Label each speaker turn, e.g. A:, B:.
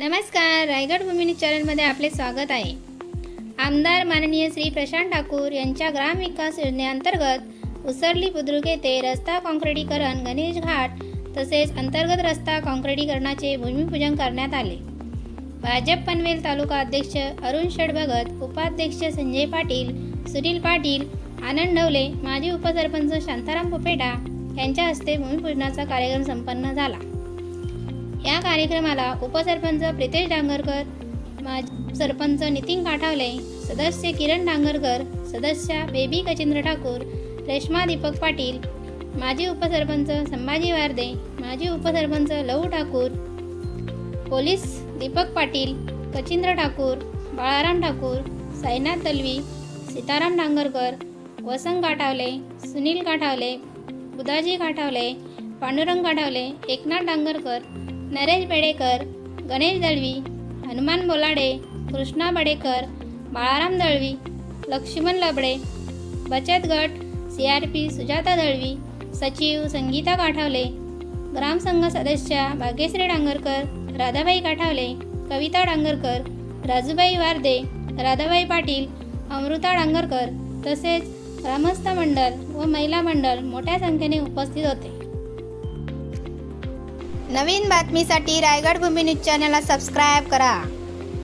A: नमस्कार रायगड भूमिनी चॅनलमध्ये आपले स्वागत आहे. आमदार माननीय श्री प्रशांत ठाकूर यांच्या ग्रामविकास योजनेअंतर्गत उसरली बुद्रुक येथे रस्ता काँक्रिटीकरण गणेश घाट तसेच अंतर्गत रस्ता काँक्रिटीकरणाचे भूमिपूजन करण्यात आले. भाजप पनवेल तालुका अध्यक्ष अरुण शेठ भगत उपाध्यक्ष संजय पाटील सुनील पाटील आनंद ढवले माजी उपसरपंच शांताराम पोपेटा यांच्या हस्ते भूमिपूजनाचा कार्यक्रम संपन्न झाला. या कार्यक्रमाला उपसरपंच प्रितेश डांगरकर माजी सरपंच नितीन काठावले सदस्य किरण डांगरकर सदस्या बेबी कचिंद्र ठाकूर रेश्मा दीपक पाटील माजी उपसरपंच संभाजी वारदे माजी उपसरपंच लहू ठाकूर पोलीस दीपक पाटील कचिंद्र ठाकूर बाळाराम ठाकूर साईनाथ दलवी सीताराम डांगरकर वसंत काठावले सुनील काठावले उदाजी काठावले पांडुरंग काठावले एकनाथ डांगरकर नरेश बेडेकर गणेश दळवी हनुमान बोलाडे कृष्णा बडेकर बाळाराम दळवी लक्ष्मण लबडे बचत गट C R P Sujata Dalvi सचिव संगीता काठावले ग्रामसंघ सदस्या भाग्यश्री डांगरकर राधाबाई काठावले कविता डांगरकर राजूबाई वारदे राधाबाई पाटील अमृता डांगरकर तसेच ग्रामस्थ मंडळ व महिला मंडळ मोठ्या संख्येने उपस्थित होते. नवीन बातमीसाठी रायगड भूमी न्यूज चॅनलला सबस्क्राईब करा.